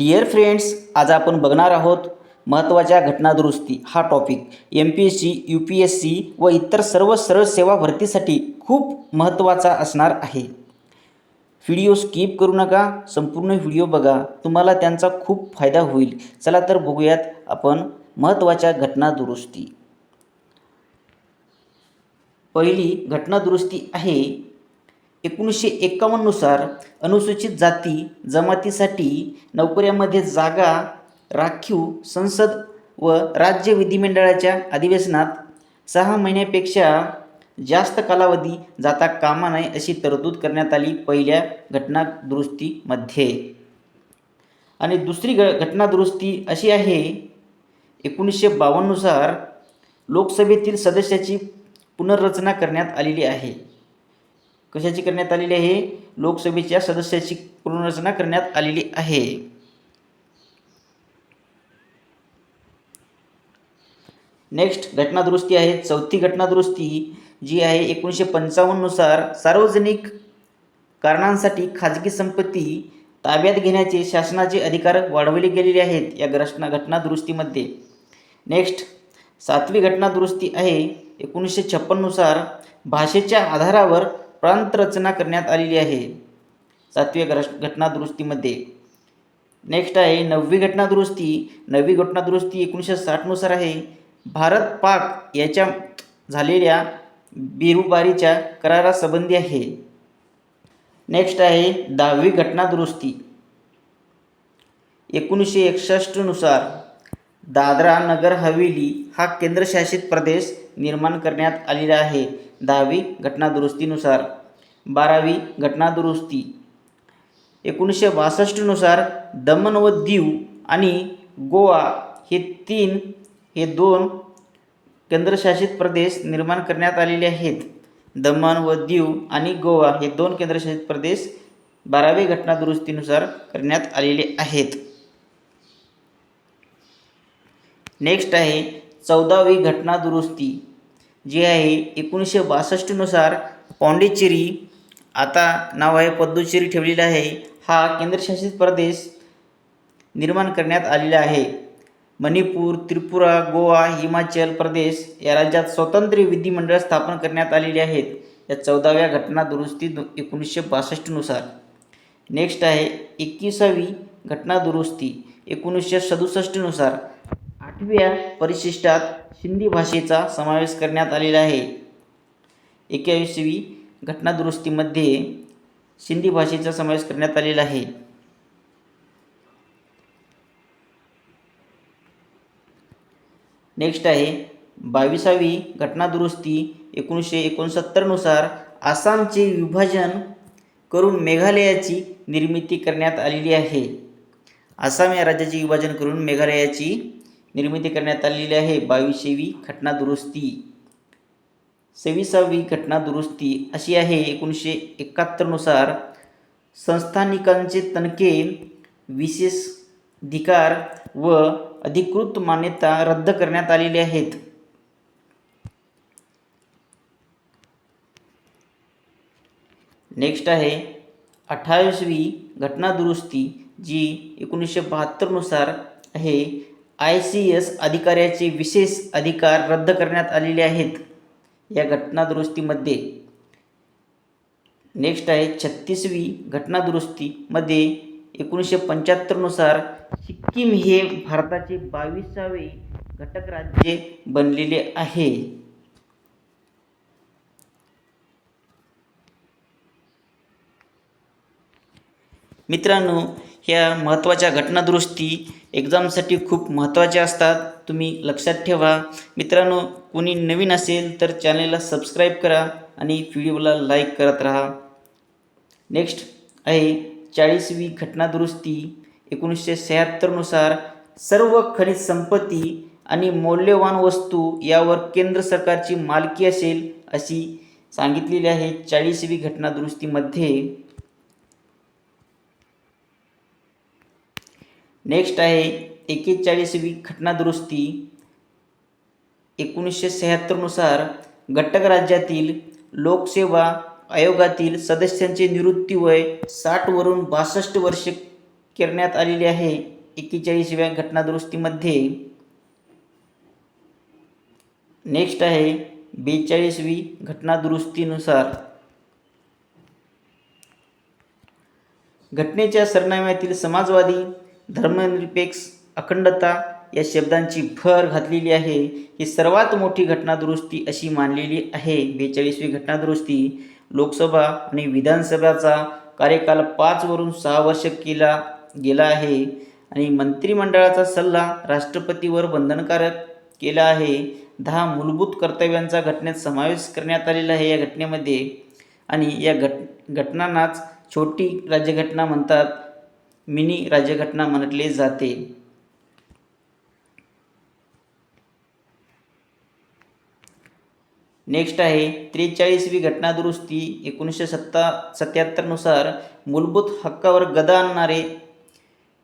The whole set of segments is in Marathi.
डिअर फ्रेंड्स आज आपण बघणार आहोत महत्त्वाच्या घटनादुरुस्ती. हा topic M P S C U P S C व इतर सर्व सरळ सेवा भरतीसाठी खूप महत्त्वाचा असणार आहे. व्हिडिओ स्किप करू नका संपूर्ण व्हिडिओ बघा. तुम्हाला त्यांचा खूप फायदा होईल. चला तर बघूयात आपण महत्त्वाच्या घटनादुरुस्ती. पहिली घटनादुरुस्ती आहे एकोणीसशे एकावन्ननुसार अनुसूचित जाती जमातीसाठी नोकऱ्यामध्ये जागा राखीव संसद व राज्य विधिमंडळाच्या अधिवेशनात सहा महिन्यापेक्षा जास्त कालावधी जाता कामा नये अशी तरतूद करण्यात आली पहिल्या घटनादुरुस्तीमध्ये. आणि दुसरी घ घटनादुरुस्ती अशी आहे एकोणीसशे बावन्ननुसार लोकसभेतील सदस्याची पुनर्रचना करण्यात आलेली आहे. कशाची करण्यात आलेली आहे? लोकसभेच्या सदस्याची पुनर्रचना करण्यात आलेली आहे. नेक्स्ट घटनादुरुस्ती आहे. चौथी घटनादुरुस्ती जी आहे एकोणीसशे पंचावन्ननुसार सार्वजनिक कारणांसाठी खाजगी संपत्ती ताब्यात घेण्याचे शासनाचे अधिकार वाढवले गेलेले आहेत या घटना घटनादुरुस्तीमध्ये. नेक्स्ट सातवी घटनादुरुस्ती आहे एकोणीसशे छप्पननुसार भाषेच्या आधारावर प्रांतरचना करण्यात आलेली आहे. सातव्या घ घटनादुरुस्तीमध्ये. नेक्स्ट आहे नववी घटनादुरुस्ती. नववी घटनादुरुस्ती एकोणीसशे साठनुसार आहे. भारत पाक याच्या झालेल्या बिरुबारीच्या करारासंबंधी आहे. नेक्स्ट आहे दहावी घटनादुरुस्ती. एकोणीसशे एकसष्टनुसार दादरा नगर हवेली हा केंद्रशासित प्रदेश निर्माण करण्यात आलेला आहे. दहावी घटनादुरुस्तीनुसार बारावी घटनादुरुस्ती. एकोणीसशे बासष्टनुसार दमन व दीव आणि गोवा हे तीन हे दोन केंद्रशासित प्रदेश निर्माण करण्यात आलेले आहेत. दमण व दीव आणि गोवा हे दोन केंद्रशासित प्रदेश बारावी घटनादुरुस्तीनुसार करण्यात आलेले आहेत. नेक्स्ट आहे चौदावी घटनादुरुस्ती. जी आहे एकोणीसशे बासष्टनुसार पॉंडिचेरी आता नाव आहे पद्दुचेरी ठेवलेलं आहे हा केंद्रशासित प्रदेश निर्माण करण्यात आलेला आहे. मणिपूर त्रिपुरा गोवा हिमाचल प्रदेश या राज्यात स्वतंत्र विधिमंडळ स्थापन करण्यात आलेले आहेत. या चौदाव्या घटना दुरुस्ती दु एकोणीसशे बासष्टनुसार नेक्स्ट आहे एकविसावी घटना दुरुस्ती एकोणीसशे सदुसष्टनुसार आठव्या परिशिष्टात हिंदी भाषेचा समावेश करण्यात आलेला आहे. एक्याऐंशीवी घटनादुरुस्तीमध्ये सिंधी भाषेचा समावेश करण्यात आलेला आहे. नेक्स्ट आहे बावीसावी घटनादुरुस्ती एकोणीसशे एकोणसत्तरनुसार आसामचे विभाजन करून मेघालयाची निर्मिती करण्यात आलेली आहे. आसाम या राज्याचे विभाजन करून मेघालयाची निर्मिती करण्यात आलेली आहे. बावीसावी घटनादुरुस्ती सव्वीसावी घटना दुरुस्ती अशी आहे. एकोणीसशे एकाहत्तरनुसार संस्थानिकांचे तणके विशेष अधिकार व अधिकृत मान्यता रद्द करण्यात आलेली आहेत. नेक्स्ट आहे. अठ्ठावीसवी घटना दुरुस्ती जी एकोणीसशे बहात्तरनुसार आहे. आय सी एस अधिकाऱ्याचे विशेष अधिकार रद्द करण्यात आलेले आहेत. या घटनादुरुस्तीमध्ये नेक्स्ट आहे छत्तीसवी घटनादुरुस्तीमध्ये एकोणीसशे पंच्याहत्तरनुसार सिक्कीम हे भारताचे बावीसावे घटक राज्य बनलेले आहे. मित्रांनो ह्या महत्त्वाच्या घटनादुरुस्ती एक्झामसाठी खूप महत्त्वाच्या असतात. तुम्ही लक्षात ठेवा. मित्रांनो कोणी नवीन असेल तर चॅनलला सबस्क्राईब करा आणि व्हिडिओला लाईक करत राहा. नेक्स्ट आहे चाळीसवी घटनादुरुस्ती. एकोणीसशे शहात्तरनुसार सर्व खनिज संपत्ती आणि मौल्यवान वस्तू यावर केंद्र सरकारची मालकी असेल अशी सांगितलेली आहे चाळीसवी घटनादुरुस्तीमध्ये. नेक्स्ट आहे एकेचाळीसवी घटनादुरुस्ती. एकोणीसशे शहात्तरनुसार घटक राज्यातील लोकसेवा आयोगातील सदस्यांचे निवृत्ती वय साठवरून बासष्ट वर्षे करण्यात आलेली आहे. एक्केचाळीसव्या घटनादुरुस्तीमध्ये. नेक्स्ट आहे बेचाळीसवी घटनादुरुस्तीनुसार. घटनेच्या सरनाम्यातील समाजवादी धर्मनिरपेक्ष अखंडता या शब्दांची भर घातलेली आहे. ही सर्वात मोठी घटनादुरुस्ती अशी मानलेली आहे. बेचाळीसवी घटनादुरुस्ती लोकसभा आणि विधानसभाचा कार्यकाल पाचवरून सहा वर्ष केला गेला आहे आणि मंत्रिमंडळाचा सल्ला राष्ट्रपतीवर बंधनकारक केला आहे. दहा मूलभूत कर्तव्यांचा घटनेत समावेश करण्यात आलेला आहे या घटनेमध्ये. आणि या घट घटनांनाच छोटी राज्यघटना म्हणतात. मिनी राज्यघटना म्हटले जाते. नेक्स्ट आहे त्रेचाळीसवी घटनादुरुस्ती एकोणीसशे सत्ता सत्याहत्तरनुसार मूलभूत हक्कावर गदा आणणारे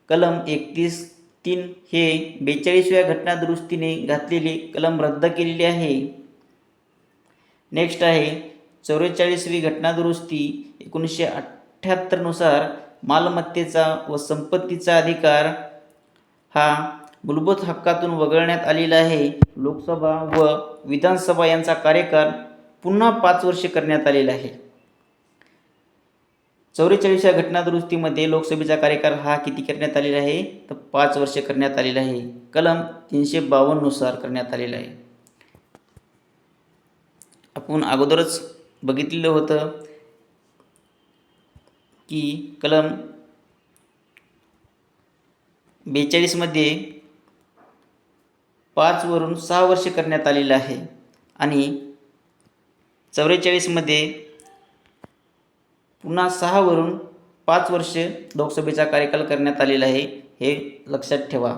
कलम एकतीस तीन हे बेचाळीसव्या घटनादुरुस्तीने घातलेले कलम रद्द केलेले आहे. नेक्स्ट आहे चौवेचाळीसवी घटनादुरुस्ती एकोणीसशे अठ्ठ्याहत्तरनुसार मालमत्तेचा व संपत्तीचा अधिकार हा मूलभूत हक्कातून वगळण्यात आलेला आहे. लोकसभा व विधानसभा यांचा कार्यकाळ पुन्हा पाच वर्षे करण्यात आलेला आहे. चौवेचाळीसच्या घटनादुरुस्तीमध्ये लोकसभेचा कार्यकाळ हा किती करण्यात आलेला आहे? तर पाच वर्षे करण्यात आलेला आहे. कलम तीनशे बावन्ननुसार करण्यात आलेला आहे. आपण अगोदरच बघितलेलं होतं. की कलम बेचाळीसमध्ये पाचवरून सहा वर्षे करण्यात आलेलं आहे. आणि चौवेचाळीसमध्ये पुन्हा सहावरून पाच वर्षे लोकसभेचा कार्यकाल करण्यात आलेला आहे हे लक्षात ठेवा.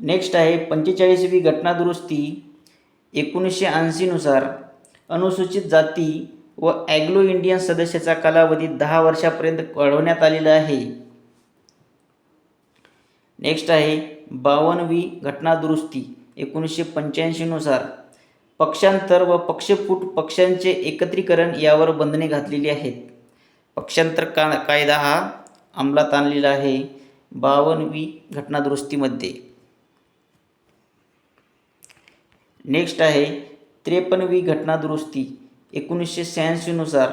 नेक्स्ट आहे पंचेचाळीसवी घटना दुरुस्ती एकोणीसशे ऐंशीनुसार अनुसूचित जाती व ॲग्लो इंडियन सदस्याचा कालावधी दहा वर्षापर्यंत वाढवण्यात आलेला आहे. नेक्स्ट आहे बावनवी घटनादुरुस्ती एकोणीसशे पंच्याऐंशीनुसार पक्षांतर व पक्षफूट पक्षांचे एकत्रीकरण यावर बंधने घातलेली आहेत. पक्षांतर का कायदा हा अंमलात आणलेला आहे बावनवी घटनादुरुस्तीमध्ये. नेक्स्ट आहे त्रेपन्नवी घटनादुरुस्ती. एकोणीसशे शहाऐंशीनुसार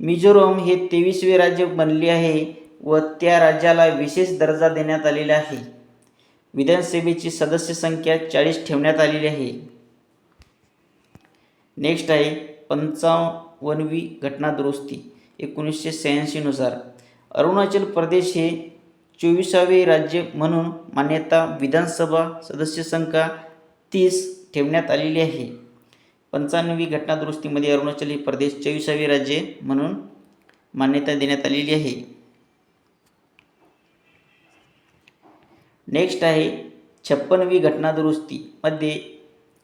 मिझोरम हे तेवीसवे राज्य बनले आहे व त्या राज्याला विशेष दर्जा देण्यात आलेला आहे. विधानसभेची सदस्य संख्या चाळीस ठेवण्यात आलेली आहे. नेक्स्ट आहे पंचावन्नवी घटनादुरुस्ती. एकोणीसशे शहाऐंशीनुसार अरुणाचल प्रदेश हे चोवीसावे राज्य म्हणून मान्यता विधानसभा सदस्य संख्या तीस ठेवण्यात आलेली आहे. पंचाण्णवी घटनादुरुस्तीमध्ये अरुणाचल हे प्रदेश चोवीसावे राज्य म्हणून मान्यता देण्यात आलेली आहे. नेक्स्ट आहे छप्पनवी घटनादुरुस्तीमध्ये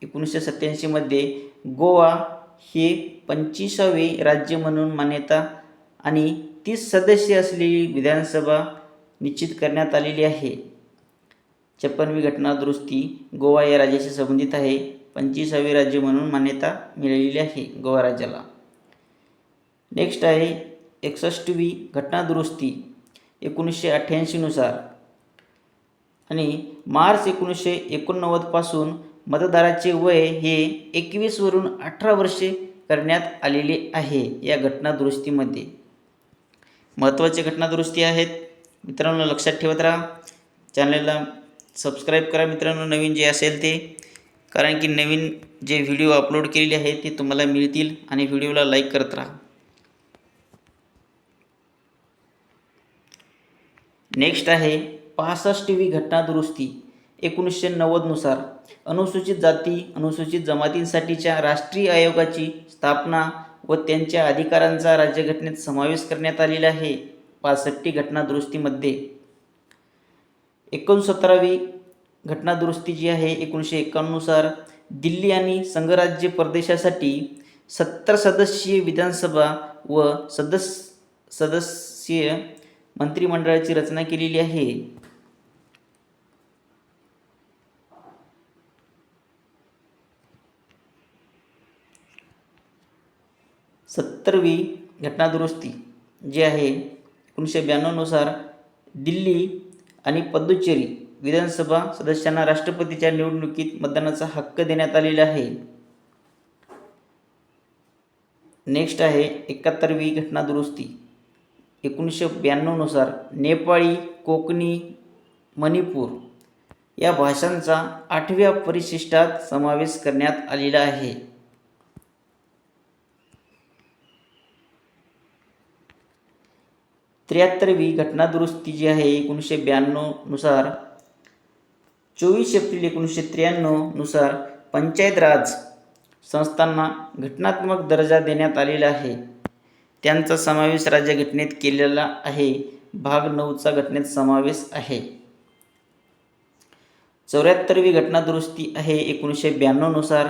एकोणीसशे सत्त्याऐंशीमध्ये गोवा हे पंचवीसावे राज्य म्हणून मान्यता आणि तीस सदस्य असलेली विधानसभा निश्चित करण्यात आलेली आहे. छप्पनवी घटनादुरुस्ती गोवा या राज्याशी संबंधित आहे. पंचवीसावे राज्य म्हणून मान्यता मिळालेली आहे गोवा राज्याला. नेक्स्ट आहे एकसष्टवी घटनादुरुस्ती एकोणीसशे अठ्ठ्याऐंशीनुसार आणि मार्च एकोणीसशे एकोणनव्वदपासून मतदाराचे वय हे एकवीसवरून अठरा वर्षे करण्यात आलेले आहे या घटनादुरुस्तीमध्ये. महत्त्वाचे घटनादुरुस्ती आहेत. मित्रांनो लक्षात ठेवत राहा. चॅनलला सबस्क्राईब करा मित्रांनो. नवीन जे असेल ते. कारण की नवीन जे व्हिडिओ अपलोड केलेले आहेत ते तुम्हाला मिळतील आणि व्हिडिओला लाईक करत राहा. नेक्स्ट आहे पासष्टवी घटनादुरुस्ती एकोणीसशे नव्वदनुसार अनुसूचित जाती अनुसूचित जमातींसाठीच्या राष्ट्रीय आयोगाची स्थापना व त्यांच्या अधिकारांचा राज्यघटनेत समावेश करण्यात आलेला आहे. पासष्टी घटनादुरुस्तीमध्ये एकोणसत्तरावी घटनादुरुस्ती जी आहे एकोणीसशे एकावन्ननुसार दिल्ली आणि संघराज्य प्रदेशासाठी सत्तर सदस्यीय विधानसभा व सदस्य सदस्यीय मंत्रिमंडळाची रचना केलेली आहे. सत्तरवी घटनादुरुस्ती जी आहे एकोणीसशे ब्याण्णवनुसार दिल्ली आणि पद्दुचेरी विधानसभा सदस्यांना राष्ट्रपतीच्या निवडणुकीत मतदानाचा हक्क देण्यात आलेला आहे. नेक्स्ट आहे एकाहत्तरवी घटना दुरुस्ती. एकोणीसशे ब्याण्णवनुसार नेपाळी कोकणी मणिपूर या भाषांचा आठव्या परिशिष्टात समावेश करण्यात आलेला आहे. त्र्याहत्तरवी घटना दुरुस्ती जी आहे एकोणीसशे ब्याण्णवनुसार चोवीस एप्रिल एकोणीसशे त्र्याण्णवनुसार पंचायत राज संस्थांना घटनात्मक दर्जा देण्यात आलेला आहे. त्यांचा समावेश राज्यघटनेत केलेला आहे. भाग नऊचा घटनेत समावेश आहे. चौऱ्याहत्तरवी घटना दुरुस्ती आहे एकोणीसशे ब्याण्णवनुसार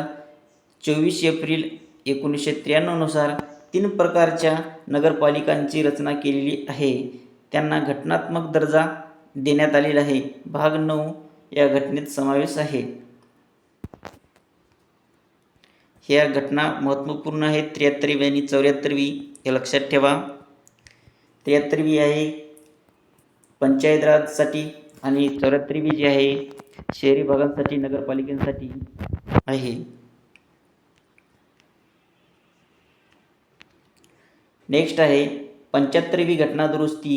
चोवीस एप्रिल एकोणीसशे त्र्याण्णवनुसार तीन प्रकारच्या नगरपालिकांची रचना केलेली आहे. त्यांना घटनात्मक दर्जा देण्यात आलेला आहे. भाग नऊ या घटनेत समावेश आहे. ह्या घटना महत्त्वपूर्ण आहेत त्र्याहत्तरवी आणि चौऱ्याहत्तरवी हे लक्षात ठेवा. त्र्याहत्तरवी आहे पंचायत राजसाठी आणि चौऱ्याहत्तरवी जी आहे शहरी भागांसाठी नगरपालिकांसाठी आहे. नेक्स्ट आहे पंच्याहत्तरवी घटना दुरुस्ती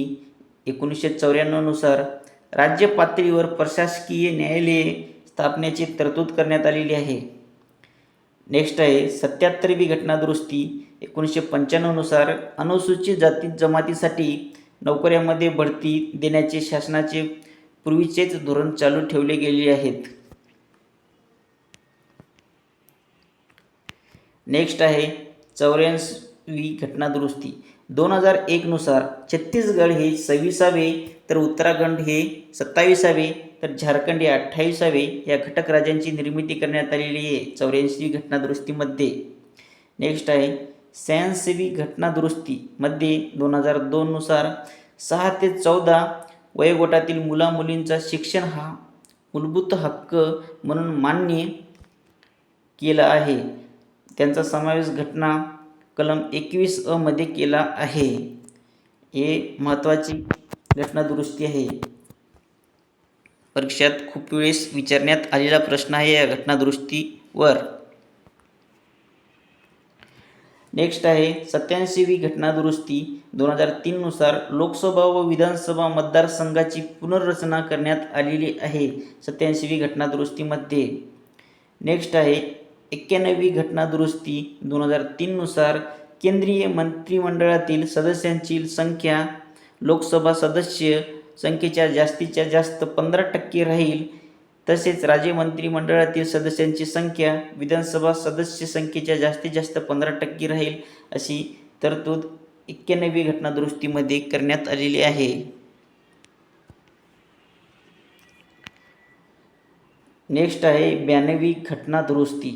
एकोणीसशे चौऱ्याण्णवनुसार राज्य पातळीवर प्रशासकीय न्यायालये स्थापनेची तरतूद करण्यात आलेली आहे. नेक्स्ट आहे सत्याहत्तरवी घटनादुरुस्ती एकोणीसशे पंच्याण्णवनुसार अनुसूचित जाती जमातीसाठी नोकऱ्यामध्ये बढती देण्याचे शासनाचे पूर्वीचेच धोरण चालू ठेवले गेले आहेत. नेक्स्ट आहे चौऱ्याऐंशी घटनादुरुस्ती. दोन हजार एकनुसार छत्तीसगड हे सव्वीसावे तर उत्तराखंड हे सत्तावीसावे तर झारखंड हे अठ्ठावीसावे. या घटक राज्यांची निर्मिती करण्यात आलेली आहे चौऱ्याऐंशी घटनादुरुस्तीमध्ये. नेक्स्ट आहे शहाऐंशीवी घटनादुरुस्तीमध्ये दोन हजार दोननुसार सहा ते चौदा वयोगटातील मुलामुलींचा शिक्षण हा मूलभूत हक्क म्हणून मान्य केला आहे. त्यांचा समावेश घटना कलम एकवीस अमध्ये केला आहे. हे महत्त्वाची घटना दुरुस्ती आहे. परीक्षेत खूप वेळेस विचारण्यात आलेला प्रश्न आहे या घटना दुरुस्तीवर नेक्स्ट आहे सत्याऐंशीवी घटना दुरुस्ती दोन हजार तीननुसार लोकसभा व विधानसभा मतदारसंघाची पुनर्रचना करण्यात आलेली आहे सत्याऐंशीवी घटना दुरुस्तीमध्ये नेक्स्ट आहे एक्क्याण्णवी घटना दुरुस्ती दोन हजार तीननुसार केंद्रीय मंत्रिमंडळातील सदस्यांची संख्या लोकसभा सदस्य संख्येच्या जास्तीच्या जास्त पंधरा टक्के राहील. तसेच राज्य मंत्रिमंडळातील सदस्यांची संख्या विधानसभा सदस्य संख्येच्या जास्तीत जास्त पंधरा टक्के राहील अशी तरतूद एक्क्याण्णवी घटना दुरुस्तीमध्ये करण्यात आलेली आहे. नेक्स्ट आहे ब्याण्णवी घटना दुरुस्ती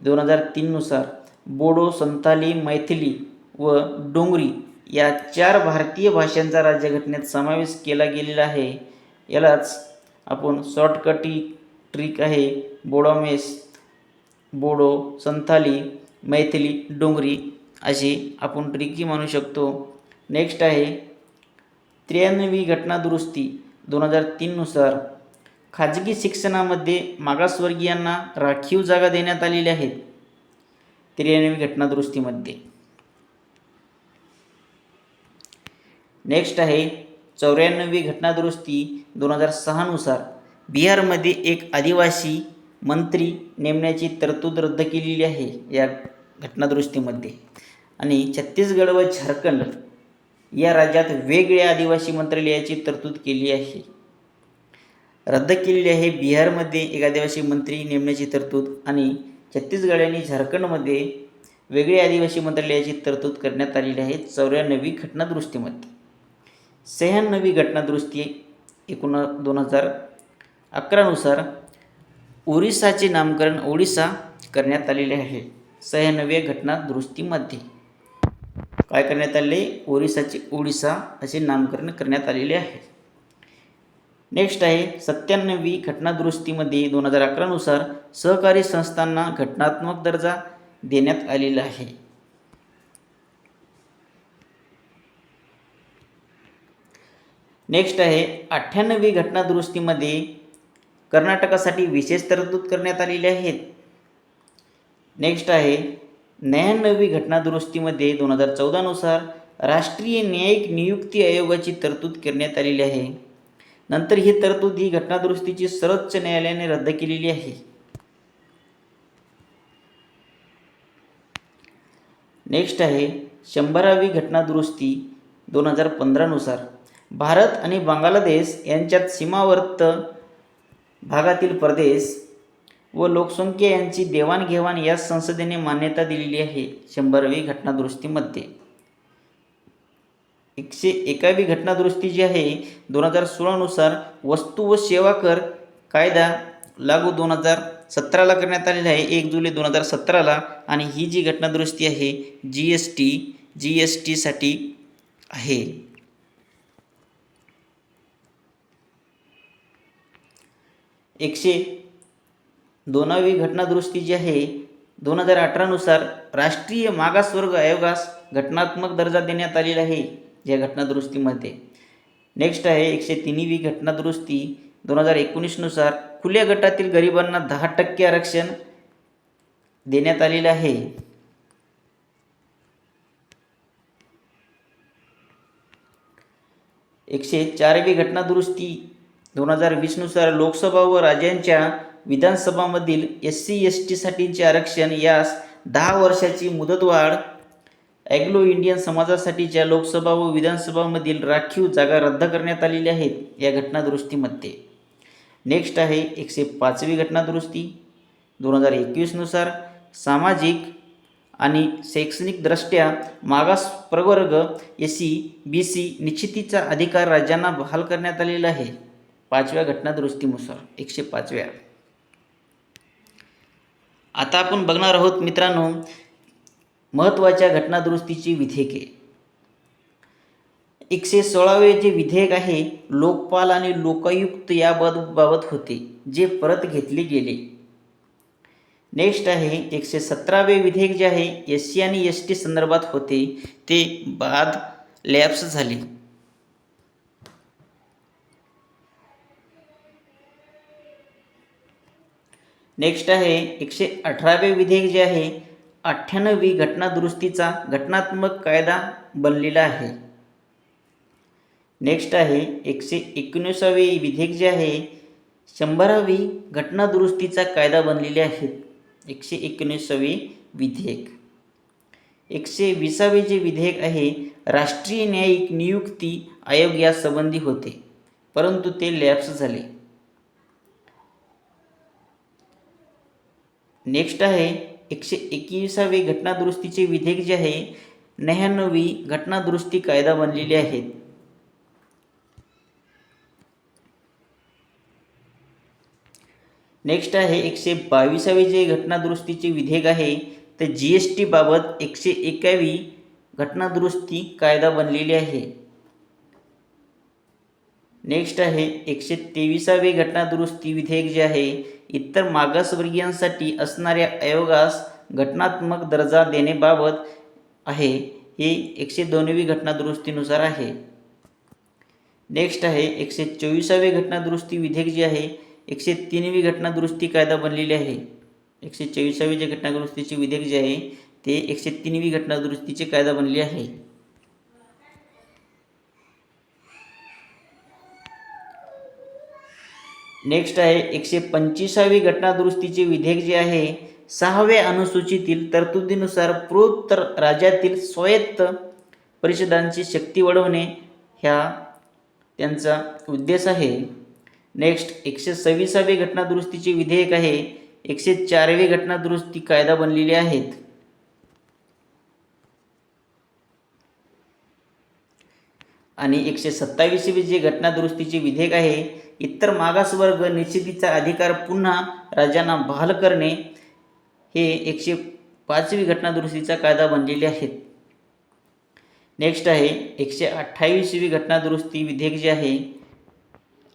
दोन हजार तीननुसार बोडो संथाली मैथिली व डोंगरी या चार भारतीय भाषांचा राज्यघटनेत समावेश केला गेलेला आहे. यालाच आपण शॉर्टकटी ट्रिक आहे. बोडोमेस बोडो संथाली मैथिली डोंगरी अशी आपण ट्रिकही म्हणू शकतो. नेक्स्ट आहे त्र्याण्णवी घटना दुरुस्ती दोन हजार तीननुसार खाजगी शिक्षणामध्ये मागासवर्गीयांना राखीव जागा देण्यात आलेल्या आहेत त्र्याण्णवी घटना नेक्स्ट आहे चौऱ्याण्णवी घटनादुरुस्ती दोन हजार सहानुसार बिहारमध्ये एक आदिवासी मंत्री नेमण्याची तरतूद रद्द केलेली आहे या घटनादुरुस्तीमध्ये. आणि छत्तीसगड व झारखंड या राज्यात वेगळ्या आदिवासी मंत्रालयाची तरतूद केली आहे. रद्द केलेली आहे बिहारमध्ये एक आदिवासी मंत्री नेमण्याची तरतूद आणि छत्तीसगड आणि झारखंडमध्ये वेगळे आदिवासी मंत्रालयाची तरतूद करण्यात आलेली आहे चौऱ्याण्णवी घटनादुरुस्तीमध्ये. शहाण्णवी घटनादुरुस्ती एकोण दोन हजार अकरानुसार ओरिसाचे नामकरण ओडिसा करण्यात आलेले आहे. शहाण्णव्या घटनादुरुस्तीमध्ये काय करण्यात आले? ओरिसाचे ओडिसा असे नामकरण करण्यात आलेले आहे. नेक्स्ट आहे सत्त्याण्णवी घटनादुरुस्तीमध्ये दोन हजार अकरानुसार सहकारी संस्थांना घटनात्मक दर्जा देण्यात आलेला आहे. नेक्स्ट आहे अठ्ठ्याण्णवी घटना दुरुस्तीमध्ये कर्नाटकासाठी विशेष तरतूद करण्यात आलेली आहेत नेक्स्ट आहे न्याण्णवी घटना दुरुस्तीमध्ये दोन हजार चौदानुसार राष्ट्रीय न्यायिक नियुक्ती आयोगाची तरतूद करण्यात आलेली आहे. नंतर ही तरतूद ही घटना दुरुस्तीची सर्वोच्च न्यायालयाने रद्द केलेली आहे. नेक्स्ट आहे शंभरावी घटना दुरुस्ती दोन हजार पंधरानुसार भारत आणि बांगलादेश यांच्यात सीमावर्त भागातील प्रदेश व लोकसंख्या यांची देवाणघेवाण या संसदेने मान्यता दिलेली आहे. शंभरावी घटनादुरुस्तीमध्ये. एकशे एकावी घटनादुरुस्ती जी आहे दोन हजार सोळानुसार वस्तू व सेवा कर कायदा लागू दोन हजार सतराला करण्यात आलेला आहे. एक जुलै दोन हजार सतराला आणि ही जी घटनादुरुस्ती आहे G S T G S टीसाठी आहे. एकशे दोनावी घटनादुरुस्ती जी आहे दोन हजार अठरानुसार राष्ट्रीय मागासवर्ग आयोगास घटनात्मक दर्जा देण्यात आलेला आहे या घटनादुरुस्तीमध्ये. नेक्स्ट आहे एकशे तिन्हीवी घटनादुरुस्ती दोन हजार एकोणीसनुसार खुल्या गटातील गरिबांना दहा टक्के आरक्षण देण्यात आलेलं आहे. एकशे चारवी घटनादुरुस्ती दोन हजार वीसनुसार लोकसभा व राज्यांच्या विधानसभामधील एस सी एस टीसाठीचे आरक्षण यास दहा वर्षाची मुदतवाढ ॲग्लो इंडियन समाजासाठीच्या लोकसभा व विधानसभामधील राखीव जागा रद्द करण्यात आलेल्या आहेत या घटनादुरुस्तीमध्ये. नेक्स्ट आहे एकशे पाचवी घटनादुरुस्ती. दोन हजार एकवीसनुसार सामाजिक आणि शैक्षणिकदृष्ट्या मागास प्रवर्ग एस सी बी सी निश्चितीचा अधिकार राज्यांना बहाल करण्यात आलेला आहे. पाचव्या घटनादुरुस्तीनुसार एकशे पाचव्या. आता आपण बघणार आहोत मित्रांनो महत्त्वाच्या घटनादुरुस्तीची विधेयके. एकशे सोळावे जे विधेयक आहे लोकपाल आणि लोकायुक्त याबाबत होते जे परत घेतले गेले. नेक्स्ट आहे एकशे सतरावे विधेयक जे आहे एस सी आणि एस टी संदर्भात होते ते बाद लॅप्स झाले. नेक्स्ट आहे एकशे अठरावे विधेयक जे आहे अठ्ठ्याण्णवी घटना दुरुस्तीचा घटनात्मक कायदा बनलेला आहे. नेक्स्ट आहे एकशे एकोणीसावे विधेयक जे आहे शंभरावी घटना दुरुस्तीचा कायदा बनलेले आहेत. एकशे एकोणीसावे विधेयक. एकशे विसावे जे विधेयक आहे राष्ट्रीय न्यायिक नियुक्ती आयोग या संबंधी होते परंतु ते लॅप्स झाले. नेक्स्ट आहे एकशे एकविसावे घटनादुरुस्तीचे विधेयक जे आहे न्यायाण्णवी घटनादुरुस्ती कायदा बनलेले आहेत. नेक्स्ट आहे एकशे बावीसावे जे घटनादुरुस्तीचे विधेयक आहे ते जी एस टीबाबत एकशे एकावी घटनादुरुस्ती कायदा बनलेली आहे. नेक्स्ट आहे एकशे तेविसावे घटनादुरुस्ती विधेयक जे आहे इतर मागासवर्गीयांसाठी असणाऱ्या आयोगास घटनात्मक दर्जा देण्याबाबत आहे. हे एकशे दोनवी घटना दुरुस्तीनुसार आहे. नेक्स्ट आहे एकशे चोवीसावे घटनादुरुस्ती विधेयक जे आहे एकशे तीनवी घटनादुरुस्ती कायदा बनलेली आहे. एकशे चोवीसावे जे घटनादुरुस्तीचे विधेयक जे आहे ते एकशे तीनवी घटनादुरुस्तीचे कायदा बनले आहे. नेक्स्ट आहे एकशे पंचवीसावी घटनादुरुस्तीचे विधेयक जे आहे सहाव्या अनुसूचीतील तरतुदीनुसार पूर्वोत्तर राज्यातील स्वायत्त परिषदांची शक्ती वाढवणे ह्या त्यांचा उद्देश आहे. नेक्स्ट एकशे सव्वीसावे घटनादुरुस्तीचे विधेयक आहे एकशे चारवे घटनादुरुस्ती कायदा बनलेले आहेत. आणि एकशे सत्तावीसवी जे घटनादुरुस्तीचे विधेयक आहे इतर मागासवर्ग निश्चितीचा अधिकार पुन्हा राज्यांना बहाल करणे हे एकशे पाचवी घटनादुरुस्तीचा कायदा बनलेले आहेत. नेक्स्ट आहे एकशे अठ्ठावीसवी घटनादुरुस्ती विधेयक जे आहे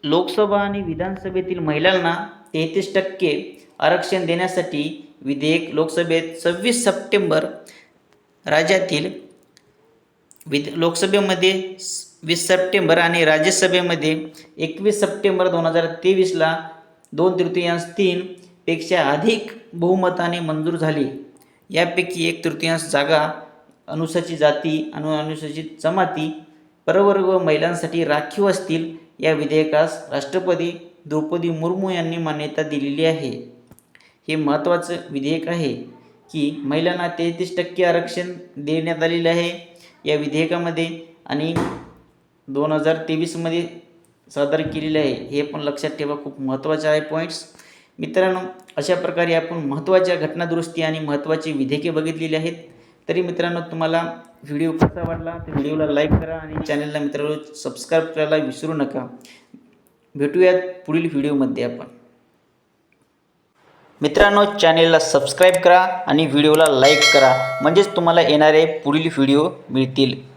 लोकसभा आणि विधानसभेतील महिलांना तेहतीस टक्के आरक्षण देण्यासाठी विधेयक लोकसभेत सव्वीस सप्टेंबर राज्यातील विध लोकसभेमध्ये वीस सप्टेंबर आणि राज्यसभेमध्ये एकवीस सप्टेंबर दोन हजार तेवीसला दोन तृतीयांश तीनपेक्षा अधिक बहुमताने मंजूर झाली. यापैकी एक तृतीयांश जागा अनुसूचित जाती अनु अनुसूचित जमाती परवर्ग व महिलांसाठी राखीव असतील या विधेयकास राष्ट्रपती द्रौपदी मुर्मू यांनी मान्यता दिलेली आहे. हे महत्त्वाचं विधेयक आहे की महिलांना तेहतीस टक्के आरक्षण देण्यात आलेले आहे. या विधेयकामध्ये आणि दोन हजार तेवीसमध्ये सादर केलेले आहे. हे पण लक्षात ठेवा खूप महत्त्वाचे आहे पॉईंट्स मित्रांनो अशा प्रकारे आपण महत्त्वाच्या घटनादुरुस्ती आणि महत्त्वाची विधेयके बघितलेली आहेत. तरी मित्रांनो तुम्हाला व्हिडिओ कसा वाटला तर व्हिडिओला लाईक करा आणि चॅनलला मित्रांनो सबस्क्राईब करायला विसरू नका. भेटूयात पुढील व्हिडिओमध्ये आपण. मित्रांनो चॅनेलला सबस्क्राईब करा आणि व्हिडिओला लाईक करा. म्हणजेच तुम्हाला येणारे पुढील व्हिडिओ मिळतील.